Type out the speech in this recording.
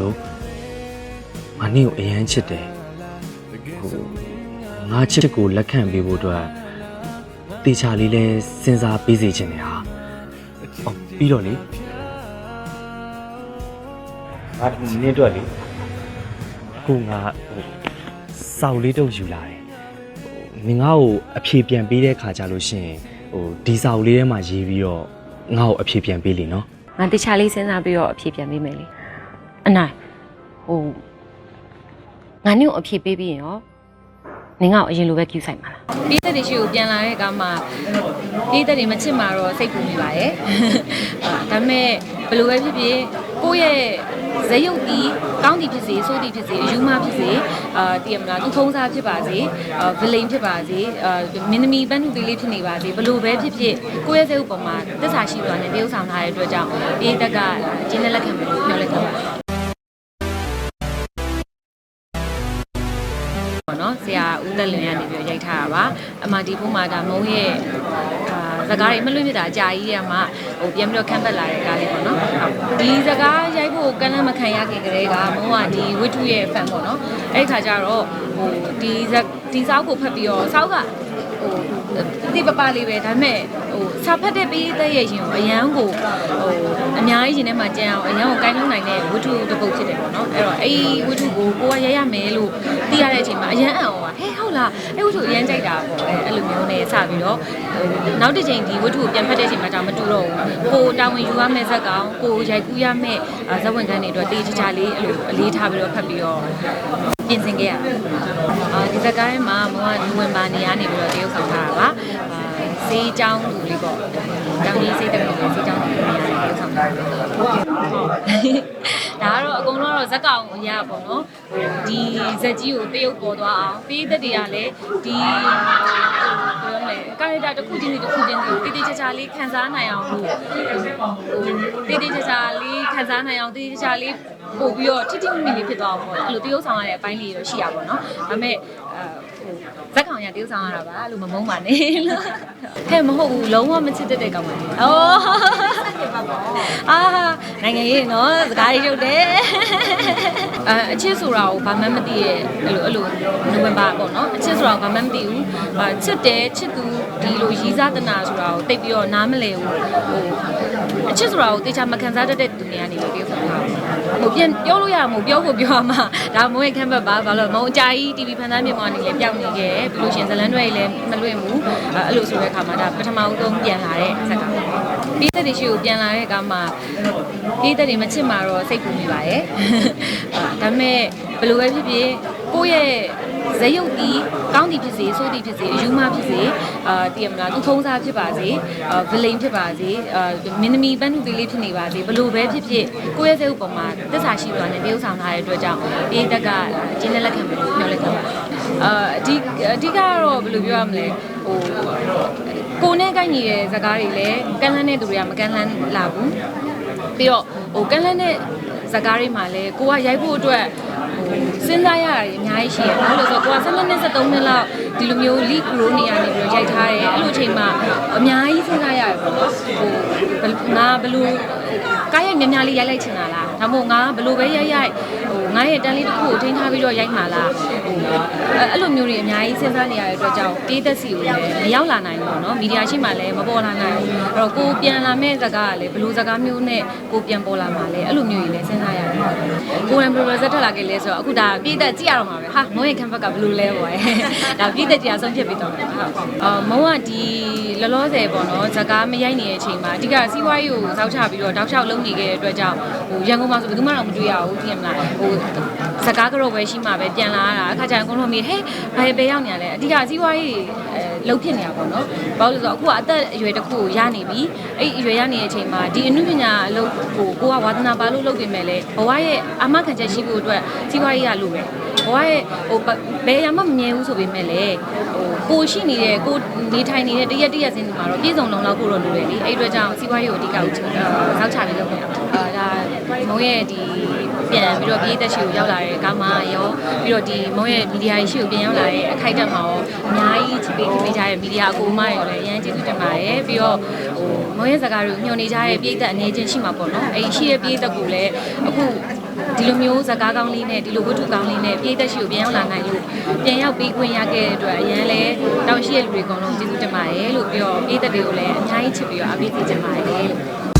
လို့ငါနေ့ကိုအရန်ချစ်တယ်ဟိုငါချစ်ကိုလက်ခံပေးဖို့အတွက်တေချာလေးလဲစဉ်းစားပေးစီခြင်းတယ်ဟာအော်ပြီးတော့လေငါနင်းတော့လေကိုငါဟိုစောက်လေးတော့ယူလာတယ်ဟိုနင်ငါ့ကိုအဖြေပြန်ပေးတဲ့ခါကြလို့ရှရင်ဟိုဒီစောက်လေးထဲမှာရေးပြီးတော့ငါ့ကိုအဖြေပြန်ပေးလေနော်ငါတခြားလေးစဉ်းစားပြီးတော့အဖြေပြန်ပေးမယ်လေ အနိုင်ဟိုငါနင့်ကိုအဖြေပေးပြီးရင်ရောနင်ကတော့အရင်လိုပဲကျူးဆိုင်ပါလားပြည်သက်တွေရှိကိုပြန်လာတဲ့အခါမှာပြည်သက်တွေမချစ်မှာတော့စိတ်ပူနေပါရဲ့အာဒါပေမဲ့ဘယ်လိုပဲဖြစ်ဖြစ်ကိုယ့်ရဲ့ဇယုတ်တီကောင်းတီဖြစ်စေဆိုးတီဖြစ်စေအယူမဖြစ်စေအာတည်ရမလားသူထုံးစားဖြစ်ပါစေအာဗလိန်ဖြစ်ပါစေအာမင်းသမီးပန်းသူသေးလေးဖြစ်နေပါစေဘယ်လိုပဲဖြစ်ဖြစ်ကိုယ့်ရဲ့ဇယုတ်ပေါ်မှာသစ္စာရှိသွားတဲ့တရုပ်ဆောင်ထားတဲ့အတွက်ကြောင့်ပြည်သက်ကကျင်းတဲ့လက်ခံမယ်လို့ ဆရာဦးသက်လင်ကနေပြီးတော့ရိုက်ထားတာပါအမဒီဖုန်းမှာဒါမုံရဲ့အာစကားတွေမလွတ်မြစ်တာအကြာကြီးရမှာဟိုပြန်ပြီးတော့ခန့်ပတ်လာတဲ့ကားလေးပေါ့နော်ဟုတ်ဒီစကားရိုက်ဖို့ကန့်လန့်မခံရခင်ကလေးကမုံကဒီဝိထုရဲ့ fan ပေါ့နော်အဲ့ဒီခါကျတော့ဟိုဒီဇက်ဒီစောက်ကိုဖတ်ပြီးတော့စောက်က ဟိုတိပပလေးပဲဒါပေမဲ့ဟိုစာဖတ်တဲ့ပေးတဲ့ရဲ့ရင်ကိုအရန်ကိုဟိုအများကြီးရင်ထဲမှာကြံအောင်အရန်ကိုကိုင်းလုံးနိုင်တဲ့ဝိထုတစ်ပုတ်ဖြစ်တယ်ပေါ့နော်အဲ့တော့အဲ့ဒီဝိထုကိုကိုကရရမယ်လို့သိရတဲ့အချိန်မှာအရန်အံ့ဩပါဟဲ့ဟုတ်လားအဲ့ဝိထုအရန်ကြိုက်တာပေါ့အဲ့အဲ့လိုမျိုးနဲ့စပြီးတော့ဟိုနောက်တစ်ချိန်ဒီဝိထုကိုပြန်ဖတ်တဲ့အချိန်မှာဒါမတူတော့ဘူးကိုတာဝန်ယူရမယ့်ဇက်ကောင်ကိုရိုက်ကူးရမယ့်အာဇက်ဝင်ခန်းတွေအတွက်တေးချာချာလေးအဲ့လိုအလေးထားပြီးတော့ဖတ်ပြီးတော့ ပြင်ဆင်ခဲ့ရတာအာဒီဇက်ကိုင်းမှာမကနိုဝင်ဘာနေရနေပြီးတော့တရုပ်ဆောင်ထားတာပါအာစေးချောင်းလူလေးပေါ့တောင်ကြီးစေးတက်ကလေးစေးချောင်းလူလေးနေရနေတရုပ်ဆောင်ထားတာဒါကတော့အကုန်လုံးကတော့ဇက်ကောင်အရာပေါ့နော်ဒီဇက်ကြီးကိုတရုပ်ပေါ်သွားအောင်ပေးသက်တွေကလည်းဒီဘယ်လိုလဲကာရက်တာတစ်ခုချင်းစီတစ်ခုချင်းစီကိုတိတိကျကျလေးခန်းစားနိုင်အောင်လို့တိတိကျကျလေးခန်းစားနိုင်အောင်တိတိကျကျလေး ပို့ပြီးတော့ထိထိမိမိလေးဖြစ်သွားအောင်ပေါ့အဲ့လိုတရုပ်ဆောင်ရတဲ့အပိုင်းလေးတော့ရှိရပါတော့ဒါပေမဲ့အဲဟိုဇက်ကောင်ရတရုပ်ဆောင်ရတာပါအဲ့လိုမမုန်းပါနဲ့လို့ဟဲ့မဟုတ်ဘူးလုံးဝမချစ်တတ်တဲ့ကောင်ပါလေအော်အာ နိုင်ငံရေးနော်စကားရေးရုပ်တယ်အဲအချစ်ဆိုတာကိုဘာမှမသိရဲ့အဲ့လိုအဲ့လိုနိုဝင်ဘာပေါ့နော်အချစ်ဆိုတာကိုဘာမှမသိဘူးအာချစ်တယ်ချစ်သူဒီလိုရီးစားတနာဆိုတာကိုတိတ်ပြီးတော့နားမလည်ဘူးဟိုအချစ်ဆိုတာကိုတေချာမခံစားတတ်တဲ့သူတွေကနေလို့ပြောဆိုတာဟိုပြန်ပြောလို့ရမှာပြောဖို့ပြောမှာဒါမုံရဲ့ခမ်းဘက်ပါဘာလို့မုံအကြာကြီး TV ဖန်သားမြေပေါ်ကနေလည်းပျောက်နေခဲ့ပြီးလို့ရှင်ဇလန်တွေလည်းမလွင့်ဘူးအဲ့လိုဆိုတဲ့အခါမှာဒါပထမဦးဆုံးပြန်လာတဲ့ဇက်ကပြီးတဲ့တွေရှိကိုပြန်လာတဲ့အခါမှာပြီးတဲ့တွေမချစ်မှာတော့စိတ်ပူနေပါရဲ့ဒါပေမဲ့ဘယ်လိုပဲဖြစ်ဖြစ်ကိုယ့်ရဲ့ ဇယုတ်တီကောင်းတီဖြစ်စေဆိုးတီဖြစ်စေအယူမဖြစ်စေအာတည်ရမလားသူထုံးစားဖြစ်ပါစေအာဗလိန်ဖြစ်ပါစေအာမင်းသမီးပန်းသူသေးလေးဖြစ်နေပါစေဘလို့ပဲဖြစ်ဖြစ်ကိုယ့်ရဲ့ဇယုတ်ပေါ်မှာသစ္စာရှိသွားတဲ့တရုပ်ဆောင်ထားတဲ့အတွက်ကြောင့်ပြေးတက်ကကျင်းတဲ့လက်ခံမယ်လို့ပြောလိုက်တော့အာအဓိအဓိကတော့ဘယ်လိုပြောရမလဲဟိုကိုယ်နဲ့ကိုက်ညီတဲ့ဇာတ်ကားတွေလည်းကန့်လန့်တဲ့သူတွေကမကန့်လန့်လာဘူးပြီးတော့ဟိုကန့်လန့်တဲ့ဇာတ်ကားတွေမှာလည်းကိုကရိုက်ဖို့အတွက်ဟို စဉ်းစားရတာတွေအများကြီးရှိတယ်။ဘာလို့လဲဆိုတော့ကိုက12နှစ်73နှစ်လောက် ဒီလိုမျိုး lead grow နေရနေပြီးတော့ရိုက်ထားတယ်။အဲ့လိုအချိန်မှာအများကြီးစဉ်းစားရတယ်ပေါ့နော်။ဟိုငါဘလို့ကားရိုက်များများလေးရိုက်လိုက်ချင်တာလား။ဒါမှမဟုတ်ငါဘလို့ပဲရိုက်ရိုက်ဟိုငါရဲ့တန်လေးတစ်ခုကိုထိန်းထားပြီးတော့ရိုက်မှာလား။ဟိုအဲ့လိုမျိုးတွေအများကြီးစဉ်းစားနေရတဲ့အတွက်ကြောင့်တေးသက်စီကိုလည်းမရောက်လာနိုင်ဘူးပေါ့နော်။မီဒီယာရှိမှလည်းမပေါ်လာနိုင်ဘူး။အဲ့တော့ကိုပြန်လာမဲ့ဇာတ်ကားကလည်းဘလို့ဇာတ်ကားမျိုးနဲ့ကိုပြန်ပေါ်လာမှာလဲအဲ့လိုမျိုးကြီးလည်းစဉ်းစားရတယ်။ကိုရန်ပရိုဆက်ထက်လာခဲ့လဲဆိုတော့အခုဒါပြည်သက်ကြည့်ရတော့မှာပဲဟာမုံရဲ့ခံဘက်ကဘလို့လဲပေါ့။ဒါပြည်သက်ကြည့်ရဆုံးဖြတ်ပြီးတော့ဟုတ်။အာမုံကဒီလောလောဆယ်ပေါ့နော်ဇာတ်ကားမရိုက်နေတဲ့အချိန်မှာအဓိကစီးပွားရေးကိုစောက်ချပြီးတော့တောက်လျှောက်လုပ်နေခဲ့တဲ့အတွက်ကြောင့်ဟိုရန်ကုန်မှာဆိုဘယ်သူမှတော့မတွေ့ရဘူးသိရမလား။ဟိုဇာတ်ကားကတော့ပဲရှိမှပဲပြန်လာရတာအခါကျရင်အကုန်လုံးမေးဟဲ့ဘာပဲရောက်နေရလဲအဓိကစီးပွားရေး အဲလုံးဖြစ်နေတာပေါ့နော်။ဘာလို့လဲဆိုတော့အခုကအသက်အရွယ်တစ်ခုကိုရနေပြီ။အဲ့ဒီအရွယ်ရနေတဲ့အချိန်မှာဒီအမှုပညာအလုပ်ကိုကိုကဝါသနာပါလို့လုပ်ပြင်မဲ့လဲဘဝရဲ့အာမခံချက်ရှိဖို့အတွက်စီးပွားရေးကလိုတယ်။ဘဝရဲ့ဟိုဘယ်ရမှမမြဲဘူးဆိုပေမဲ့လေဟိုကိုရှိနေတဲ့ကိုနေထိုင်နေတဲ့တရက်တရက်စင်းဒီမှာတော့ပြည့်စုံလုံလောက်ဖို့တော့လိုတယ်လေ။အဲ့ဒီအတွက်ကြောင့်စီးပွားရေးကိုအဓိကဦးချုပ်စောက်ချပြီးလုပ်နေတာ။အာဒါမုံရဲ့ဒီပြန်ပြီးတော့ပြည်သက်ရှိကိုရောက်လာတဲ့ကားမှရောပြီးတော့ဒီမုံရဲ့မီဒီယာရှိကိုပြန်ရောက်လာတဲ့အခိုက်အတန့်မှာရောအများကြီးချစ်ပေးပေးကြတဲ့မီဒီယာအကူမရောလည်းအရင်ကျေးဇူးတင်ပါတယ်ပြီးတော့ဟိုမုံရဲ့စကားတွေကိုညွှန်နေကြတဲ့ပြည်သက်အနေချင်းရှိမှာပေါ့နော်အဲ့ရှိတဲ့ပြည်သက်ကိုလည်းအခုဒီလိုမျိုးဇာကားကောင်းလေးနဲ့ဒီလိုဝတ္ထုကောင်းလေးနဲ့ပြည်သက်ရှိကိုပြန်ရောက်လာနိုင်လို့ပြန်ရောက်ပြီးခွင့်ရခဲ့တဲ့အတွက်အရန်လဲတောင်းရှိတဲ့လူတွေအကုန်လုံးကျေးဇူးတင်ပါတယ်လို့ပြောပြည်သက်တွေကိုလည်းအများကြီးချစ်ပြီးတော့အပေးသိချင်ပါတယ်လို့